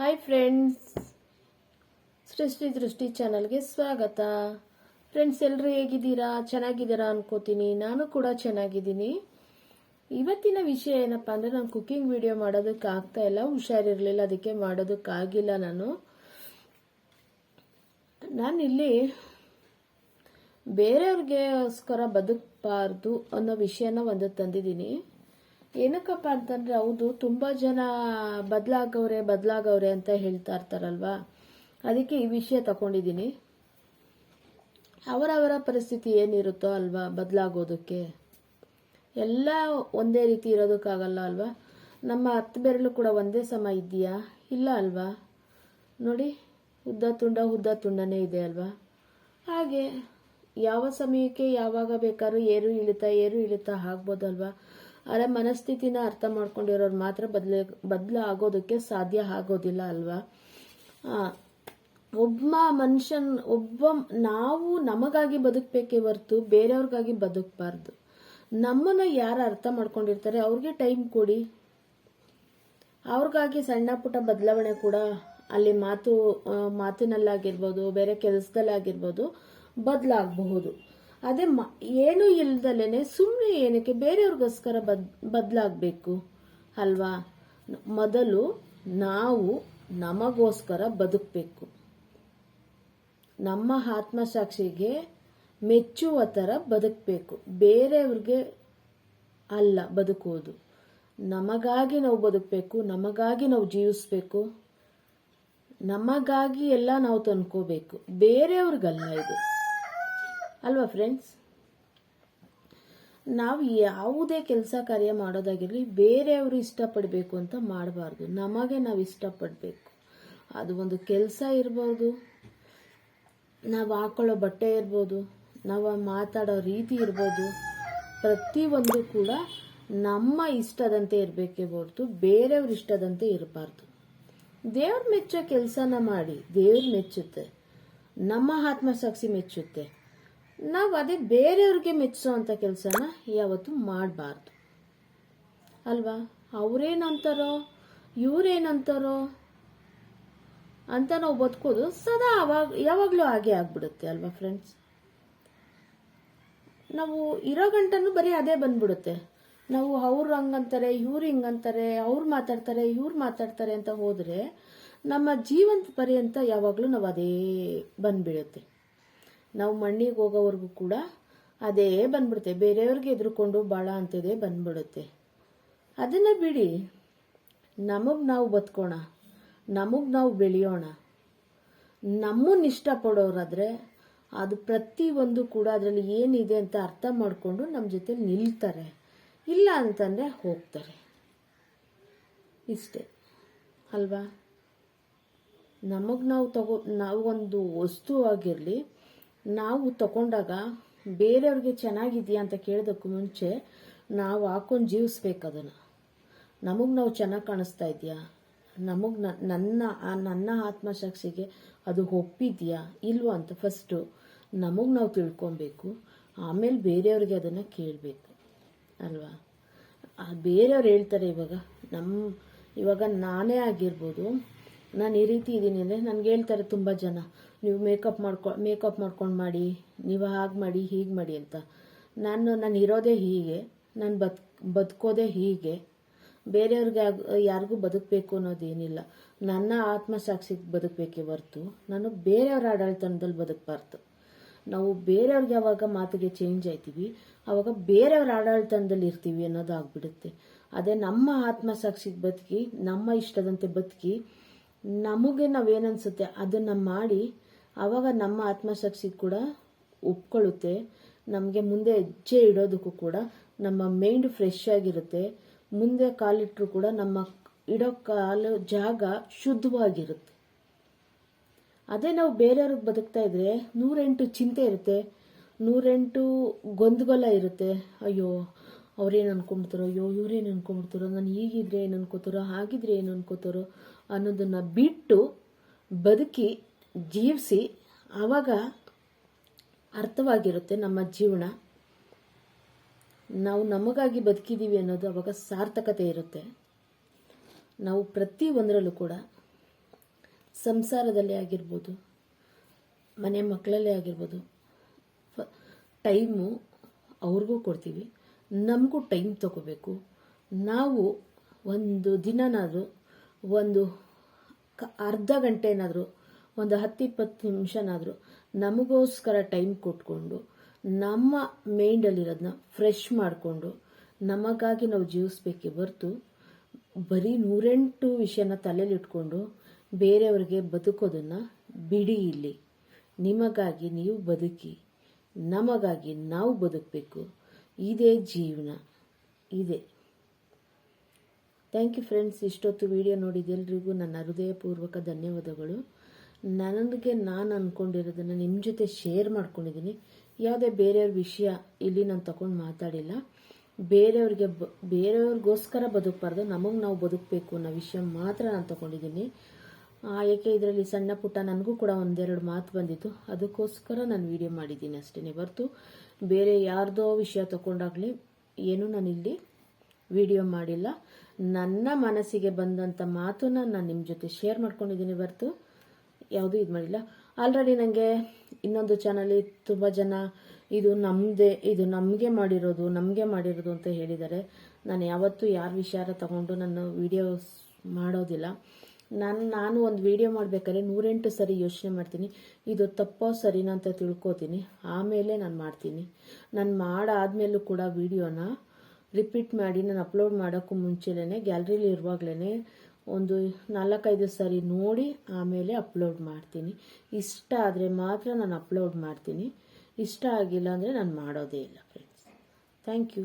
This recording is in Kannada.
ಹಾಯ್ ಫ್ರೆಂಡ್ಸ್ ಸೃಷ್ಟಿ ದೃಷ್ಟಿ ಚಾನಲ್ಗೆ ಸ್ವಾಗತ. ಫ್ರೆಂಡ್ಸ್ ಎಲ್ಲರೂ ಹೇಗಿದ್ದೀರಾ? ಚೆನ್ನಾಗಿದ್ದೀರಾ ಅನ್ಕೋತೀನಿ. ನಾನು ಕೂಡ ಚೆನ್ನಾಗಿದ್ದೀನಿ. ಇವತ್ತಿನ ವಿಷಯ ಏನಪ್ಪ ಅಂದರೆ ನಾನು ಕುಕ್ಕಿಂಗ್ ವಿಡಿಯೋ ಮಾಡೋದಕ್ಕೆ ಆಗ್ತಾ ಇಲ್ಲ, ಹುಷಾರಿರಲಿಲ್ಲ, ಅದಕ್ಕೆ ಮಾಡೋದಕ್ಕಾಗಿಲ್ಲ ನಾನು. ನಾನಿಲ್ಲಿ ಬೇರೆಯವ್ರಿಗೋಸ್ಕರ ಬದುಕಬಾರ್ದು ಅನ್ನೋ ವಿಷಯನ ಒಂದು ತಂದಿದ್ದೀನಿ. ಏನಕ್ಕಪ್ಪ ಅಂತಂದ್ರೆ ಹೌದು, ತುಂಬ ಜನ ಬದಲಾಗವ್ರೆ ಬದಲಾಗವ್ರೆ ಅಂತ ಹೇಳ್ತಾ ಇರ್ತಾರಲ್ವಾ? ಅದಕ್ಕೆ ಈ ವಿಷಯ ತಗೊಂಡಿದ್ದೀನಿ. ಅವರವರ ಪರಿಸ್ಥಿತಿ ಏನಿರುತ್ತೋ ಅಲ್ವಾ ಬದಲಾಗೋದಕ್ಕೆ? ಎಲ್ಲ ಒಂದೇ ರೀತಿ ಇರೋದಕ್ಕಾಗಲ್ಲ ಅಲ್ವಾ? ನಮ್ಮ ಹತ್ತು ಬೆರಳು ಕೂಡ ಒಂದೇ ಸಮ ಇದೆಯಾ ಇಲ್ಲ ಅಲ್ವಾ? ನೋಡಿ, ಉದ್ದ ತುಂಡ, ಉದ್ದ ತುಂಡನೇ ಇದೆ ಅಲ್ವಾ? ಹಾಗೆ, ಯಾವ ಸಮಯಕ್ಕೆ ಯಾವಾಗ ಬೇಕಾದ್ರೂ ಏರು ಇಳಿತಾ ಏರು ಇಳಿತಾ ಆಗ್ಬೋದಲ್ವಾ? ಆದರೆ ಮನಸ್ಥಿತಿನ ಅರ್ಥ ಮಾಡ್ಕೊಂಡಿರೋರು ಮಾತ್ರ ಬದಲ ಬದಲ ಆಗೋದಕ್ಕೆ ಸಾಧ್ಯ ಆಗೋದಿಲ್ಲ ಅಲ್ವಾ? ಒಬ್ಬ ಮನುಷ್ಯನ್, ಒಬ್ಬ ನಾವು ನಮಗಾಗಿ ಬದುಕಬೇಕೇ ಹೊರ್ತು ಬೇರೆಯವ್ರಿಗಾಗಿ ಬದುಕಬಾರ್ದು. ನಮ್ಮನ್ನ ಯಾರು ಅರ್ಥ ಮಾಡ್ಕೊಂಡಿರ್ತಾರೆ? ಅವ್ರಿಗೆ ಟೈಮ್ ಕೊಡಿ. ಅವ್ರಿಗಾಗಿ ಸಣ್ಣ ಪುಟ್ಟ ಬದಲಾವಣೆ ಕೂಡ ಅಲ್ಲಿ ಮಾತು ಮಾತಿನಲ್ಲಾಗಿರ್ಬೋದು, ಬೇರೆ ಕೆಲಸದಲ್ಲಾಗಿರ್ಬೋದು ಬದಲಾಗಬಹುದು. ಅದೇ ಏನು ಇಲ್ದಲೇನೆ ಸುಮ್ಮನೆ ಏನಕ್ಕೆ ಬೇರೆಯವ್ರಿಗೋಸ್ಕರ ಬದ್, ಬದಲಾಗಬೇಕು, ಅಲ್ವಾ? ಮೊದಲು ನಾವು ನಮಗೋಸ್ಕರ ಬದುಕಬೇಕು. ನಮ್ಮ ಆತ್ಮಸಾಕ್ಷಿಗೆ ಮೆಚ್ಚುವ ಥರ ಬದುಕಬೇಕು. ಬೇರೆಯವ್ರಿಗೆ ಅಲ್ಲ ಬದುಕುವುದು. ನಮಗಾಗಿ ನಾವು ಬದುಕಬೇಕು, ನಮಗಾಗಿ ನಾವು ಜೀವಿಸ್ಬೇಕು, ನಮಗಾಗಿ ಎಲ್ಲ ನಾವು ತಂದ್ಕೋಬೇಕು. ಬೇರೆಯವ್ರಿಗಲ್ಲ ಇದು. ಅಲ್ವಾ ಫ್ರೆಂಡ್ಸ್ ನಾವು ಯಾವುದೇ ಕೆಲಸ ಕಾರ್ಯ ಮಾಡೋದಾಗಿರಲಿ ಬೇರೆಯವರು ಇಷ್ಟಪಡಬೇಕು ಅಂತ ಮಾಡಬಾರ್ದು. ನಮಗೆ ನಾವು ಇಷ್ಟಪಡಬೇಕು. ಅದು ಒಂದು ಕೆಲಸ ಇರ್ಬೋದು. ನಾವು ಹಾಕೊಳ್ಳೋ ಬಟ್ಟೆ ಇರ್ಬೋದು. ನಾವು ಮಾತಾಡೋ ರೀತಿ ಇರ್ಬೋದು. ಪ್ರತಿಯೊಂದು ಕೂಡ ನಮ್ಮ ಇಷ್ಟದಂತೆ ಇರಬೇಕೇ ಹೊರತು ಬೇರೆಯವ್ರ ಇಷ್ಟದಂತೆ ಇರಬಾರ್ದು. ದೇವ್ರ ಮೆಚ್ಚೋ ಕೆಲಸನ ಮಾಡಿ ದೇವ್ರು ಮೆಚ್ಚುತ್ತೆ. ನಮ್ಮ ಆತ್ಮಸಾಕ್ಷಿ ಮೆಚ್ಚುತ್ತೆ. ನಾವು ಅದೇ ಬೇರೆಯವ್ರಿಗೆ ಮೆಚ್ಚೋ ಅಂಥ ಕೆಲಸನ ಯಾವತ್ತೂ ಮಾಡಬಾರ್ದು. ಅಲ್ವಾ? ಅವ್ರೇನಂತಾರೋ, ಇವ್ರೇನಂತಾರೋ ಅಂತ ನಾವು ಬದುಕೋದು ಸದಾ ಅವಾಗ, ಯಾವಾಗಲೂ ಹಾಗೆ ಆಗ್ಬಿಡುತ್ತೆ ಅಲ್ವಾ ಫ್ರೆಂಡ್ಸ್ ನಾವು ಇರೋ ಗಂಟನೂ ಬರೀ ಅದೇ ಬಂದ್ಬಿಡುತ್ತೆ. ನಾವು ಅವ್ರು ಹಂಗಂತಾರೆ, ಇವ್ರು ಹಿಂಗಂತಾರೆ, ಅವ್ರು ಮಾತಾಡ್ತಾರೆ, ಇವ್ರು ಮಾತಾಡ್ತಾರೆ ಅಂತ ಹೋದರೆ ನಮ್ಮ ಜೀವಂತ ಪರ್ಯಂತ ಯಾವಾಗಲೂ ನಾವು ಅದೇ ಬಂದ್ಬಿಡುತ್ತೆ. ನಾವು ಮಣ್ಣಿಗೆ ಹೋಗೋವರೆಗೂ ಕೂಡ ಅದೇ ಬಂದ್ಬಿಡುತ್ತೆ. ಬೇರೆಯವ್ರಿಗೆ ಎದುರುಕೊಂಡು ಬಾಳ ಅಂತದೇ, ಬಂದ್ಬಿಡುತ್ತೆ. ಅದನ್ನು ಬಿಡಿ. ನಮಗೆ ನಾವು ಬದುಕೋಣ. ನಮಗೆ ನಾವು ಬೆಳೆಯೋಣ. ನಮ್ಮನ್ನ ಇಷ್ಟಪಡೋರಾದರೆ ಅದು ಪ್ರತಿಯೊಂದು ಕೂಡ ಅದರಲ್ಲಿ ಏನಿದೆ ಅಂತ ಅರ್ಥ ಮಾಡಿಕೊಂಡು ನಮ್ಮ ಜೊತೆ ನಿಲ್ತಾರೆ. ಇಲ್ಲ ಅಂತಂದರೆ ಹೋಗ್ತಾರೆ. ಇಷ್ಟೇ. ಅಲ್ವಾ? ನಮಗೆ ನಾವು ತಗೋ ನಾವು ಒಂದು ವಸ್ತು ಆಗಿರಲಿ ನಾವು ತಗೊಂಡಾಗ ಬೇರೆಯವ್ರಿಗೆ ಚೆನ್ನಾಗಿದೆಯಾ ಅಂತ ಕೇಳೋದಕ್ಕೂ ಮುಂಚೆ ನಾವು ಹಾಕೊಂಡು ಜೀವಿಸ್ಬೇಕು ಅದನ್ನು. ನಮಗೆ ನಾವು ಚೆನ್ನಾಗಿ ಕಾಣಿಸ್ತಾ ಇದೆಯಾ ನಮಗೆ ನನ್ನ ನನ್ನ ಆತ್ಮಸಾಕ್ಷಿಗೆ ಅದು ಒಪ್ಪಿದೆಯಾ ಇಲ್ವಾ ಅಂತ ಫಸ್ಟು ನಮಗೆ ನಾವು ತಿಳ್ಕೊಬೇಕು, ಆಮೇಲೆ ಬೇರೆಯವ್ರಿಗೆ ಅದನ್ನು ಕೇಳಬೇಕು. ಅಲ್ವಾ? ಬೇರೆಯವ್ರು ಹೇಳ್ತಾರೆ ಇವಾಗ ನಮ್ಮ ಇವಾಗ ನಾನೇ ಆಗಿರ್ಬೋದು, ನಾನು ಈ ರೀತಿ ಇದ್ದೀನಿ ಅಂದರೆ ನನಗೆ ಹೇಳ್ತಾರೆ ತುಂಬ ಜನ ನೀವು ಮೇಕಪ್ ಮಾಡ್ಕೊ, ಮೇಕಪ್ ಮಾಡ್ಕೊಂಡು ಮಾಡಿ, ನೀವು ಹಾಗೆ ಮಾಡಿ, ಹೀಗೆ ಮಾಡಿ ಅಂತ. ನಾನು ನಾನು ಇರೋದೇ ಹೀಗೆ, ನಾನು ಬದ್, ಬದುಕೋದೆ ಹೀಗೆ. ಬೇರೆಯವ್ರಿಗೆ ಯಾರಿಗೂ ಬದುಕಬೇಕು ಅನ್ನೋದೇನಿಲ್ಲ. ನನ್ನ ಆತ್ಮ ಆತ್ಮಸಾಕ್ಷಿಗೆ ಬದುಕಬೇಕೇ ಹೊರ್ತು, ನಾನು ಬೇರೆಯವ್ರ ಆಡಳಿತನದಲ್ಲಿ ಬದುಕಬಾರ್ದು. ನಾವು ಬೇರೆಯವ್ರಿಗೆ ಯಾವಾಗ ಮಾತಿಗೆ ಚೇಂಜ್ ಆಯ್ತೀವಿ ಆವಾಗ ಬೇರೆಯವ್ರ ಆಡಳಿತನದಲ್ಲಿ ಇರ್ತೀವಿ ಅನ್ನೋದು ಆಗ್ಬಿಡುತ್ತೆ. ಅದೇ ನಮ್ಮ ಆತ್ಮ ಆತ್ಮಸಾಕ್ಷಿಗೆ ಬದುಕಿ, ನಮ್ಮ ಇಷ್ಟದಂತೆ ಬದುಕಿ, ನಮಗೆ ನಾವೇನನ್ಸುತ್ತೆ ಅದನ್ನು ಮಾಡಿ ಆವಾಗ ನಮ್ಮ ಆತ್ಮಶಕ್ತಿ ಕೂಡ ಒಪ್ಕೊಳ್ಳುತ್ತೆ. ನಮಗೆ ಮುಂದೆ ಹೆಜ್ಜೆ ಇಡೋದಕ್ಕೂ ಕೂಡ ನಮ್ಮ ಮೈಂಡ್ ಫ್ರೆಶ್ ಆಗಿರುತ್ತೆ. ಮುಂದೆ ಕಾಲಿಟ್ಟರು ಕೂಡ ನಮ್ಮ ಇಡೋ ಕಾಲು ಜಾಗ ಶುದ್ಧವಾಗಿರುತ್ತೆ. ಅದೇ ನಾವು ಬೇರೆಯವ್ರಿಗೆ ಬದುಕ್ತಾ ಇದ್ರೆ ನೂರೆಂಟು ಚಿಂತೆ ಇರುತ್ತೆ. ನೂರೆಂಟು ಗೊಂದಲ ಇರುತ್ತೆ. ಅಯ್ಯೋ, ಅವ್ರೇನು ಅನ್ಕೊಂಬಿಡ್ತಾರೋ ಅಯ್ಯೋ, ಇವ್ರೇನು ಅನ್ಕೊಂಬಿಡ್ತಾರೋ ನಾನು ಈಗಿದ್ರೆ ಏನು ಅನ್ಕೋತಾರೋ? ಹಾಗಿದ್ರೆ ಏನು ಅನ್ಕೋತಾರೋ ಅನ್ನೋದನ್ನು ಬಿಟ್ಟು ಬದುಕಿ ಜೀವಿಸಿ ಆವಾಗ ಅರ್ಥವಾಗಿರುತ್ತೆ ನಮ್ಮ ಜೀವನ. ನಾವು ನಮಗಾಗಿ ಬದುಕಿದ್ದೀವಿ ಅನ್ನೋದು ಅವಾಗ ಸಾರ್ಥಕತೆ ಇರುತ್ತೆ. ನಾವು ಪ್ರತಿ ಒಂದರಲ್ಲೂ ಕೂಡ ಸಂಸಾರದಲ್ಲೇ ಆಗಿರ್ಬೋದು, ಮನೆ ಮಕ್ಕಳಲ್ಲೇ ಆಗಿರ್ಬೋದು ಟೈಮು ಅವ್ರಿಗೂ ಕೊಡ್ತೀವಿ. ನಮಗೂ ಟೈಮ್ ತಗೋಬೇಕು. ನಾವು ಒಂದು ದಿನನಾದರೂ, ಒಂದು ಅರ್ಧ ಗಂಟೆನಾದರೂ ಒಂದು ಹತ್ತು ಇಪ್ಪತ್ತು ನಿಮಿಷನಾದರೂ ನಮಗೋಸ್ಕರ ಟೈಮ್ ಕೊಟ್ಕೊಂಡು ನಮ್ಮ ಮೈಂಡಲ್ಲಿರೋದನ್ನ ಫ್ರೆಶ್ ಮಾಡಿಕೊಂಡು ನಮಗಾಗಿ ನಾವು ಜೀವಿಸ್ಬೇಕೇ ಹೊರ್ತು ಬರೀ ನೂರೆಂಟು ವಿಷಯನ ತಲೆಯಲ್ಲಿ ಇಟ್ಕೊಂಡು ಬೇರೆಯವ್ರಿಗೆ ಬದುಕೋದನ್ನು ಬಿಡಿ ಇಲ್ಲಿ. ನಿಮಗಾಗಿ ನೀವು ಬದುಕಿ, ನಮಗಾಗಿ ನಾವು ಬದುಕಬೇಕು. ಇದೇ ಜೀವನ. ಇದೆ. ಥ್ಯಾಂಕ್ ಯು ಫ್ರೆಂಡ್ಸ್ ಇಷ್ಟೊತ್ತು ವಿಡಿಯೋ ನೋಡಿದ್ದೆಲ್ರಿಗೂ ನನ್ನ ಹೃದಯಪೂರ್ವಕ ಧನ್ಯವಾದಗಳು. ನನಗೆ ನಾನು ಅಂದ್ಕೊಂಡಿರೋದನ್ನು ನಿಮ್ಮ ಜೊತೆ ಶೇರ್ ಮಾಡ್ಕೊಂಡಿದ್ದೀನಿ ಯಾವುದೇ ಬೇರೆಯವ್ರ ವಿಷಯ ಇಲ್ಲಿ ನಾನು ತಗೊಂಡು ಮಾತಾಡಿಲ್ಲ. ಬೇರೆಯವ್ರಿಗೆ ಬ, ಬೇರೆಯವ್ರಿಗೋಸ್ಕರ ಬದುಕಬಾರ್ದು, ನಮಗೆ ನಾವು ಬದುಕಬೇಕು ಅನ್ನೋ ವಿಷಯ ಮಾತ್ರ ನಾನು ತಗೊಂಡಿದ್ದೀನಿ ಏಕೆ ಇದರಲ್ಲಿ ಸಣ್ಣ ಪುಟ್ಟ ನನಗೂ ಕೂಡ ಒಂದೆರಡು ಮಾತು ಬಂದಿತ್ತು. ಅದಕ್ಕೋಸ್ಕರ ನಾನು ವಿಡಿಯೋ ಮಾಡಿದ್ದೀನಿ ಅಷ್ಟೇ. ಹೊರತು ಬೇರೆ ಯಾರ್ದೋ ವಿಷಯ ತಗೊಂಡಾಗಲಿ ಏನೂ ನಾನಿಲ್ಲಿ ವಿಡಿಯೋ ಮಾಡಿಲ್ಲ. ನನ್ನ ಮನಸ್ಸಿಗೆ ಬಂದಂಥ ಮಾತನ್ನ ನಾನು ನಿಮ್ಮ ಜೊತೆ ಶೇರ್ ಮಾಡ್ಕೊಂಡಿದ್ದೀನಿ ಹೊರತು ಯಾವುದೂ ಇದು ಮಾಡಿಲ್ಲ. ಆಲ್ರೆಡಿ ನನಗೆ ಇನ್ನೊಂದು ಚಾನಲ್ಲಿ ತುಂಬ ಜನ ಇದು ನಮ್ಮದೇ ಇದು ನಮಗೆ ಮಾಡಿರೋದು ನಮಗೆ ಮಾಡಿರೋದು ಅಂತ ಹೇಳಿದ್ದಾರೆ. ನಾನು ಯಾವತ್ತೂ ಯಾರ ವಿಚಾರ ತಗೊಂಡು ನಾನು ವಿಡಿಯೋಸ್ ಮಾಡೋದಿಲ್ಲ. ನಾನು ನಾನು ಒಂದು ವಿಡಿಯೋ ಮಾಡಬೇಕಾದ್ರೆ ನೂರೆಂಟು ಸರಿ ಯೋಚನೆ ಮಾಡ್ತೀನಿ. ಇದು ತಪ್ಪೋ ಸರಿನಾ ಅಂತ ತಿಳ್ಕೊತೀನಿ. ಆಮೇಲೆ ನಾನು ಮಾಡ್ತೀನಿ. ನಾನು ಮಾಡಾದ್ಮೇಲೂ ಕೂಡ ವಿಡಿಯೋನ ರಿಪೀಟ್ ಮಾಡಿ, ನಾನು ಅಪ್ಲೋಡ್ ಮಾಡೋಕ್ಕೂ ಮುಂಚೆಲೇ ಗ್ಯಾಲ್ರಿಲಿ ಇರುವಾಗಲೇ ಒಂದು ನಾಲ್ಕೈದು ಸಾರಿ ನೋಡಿ ಆಮೇಲೆ ಅಪ್ಲೋಡ್ ಮಾಡ್ತೀನಿ. ಇಷ್ಟ ಆದರೆ ಮಾತ್ರ ನಾನು ಅಪ್ಲೋಡ್ ಮಾಡ್ತೀನಿ. ಇಷ್ಟ ಆಗಿಲ್ಲ ಅಂದರೆ ನಾನು ಮಾಡೋದೇ ಇಲ್ಲ ಫ್ರೆಂಡ್ಸ್ ಥ್ಯಾಂಕ್ ಯು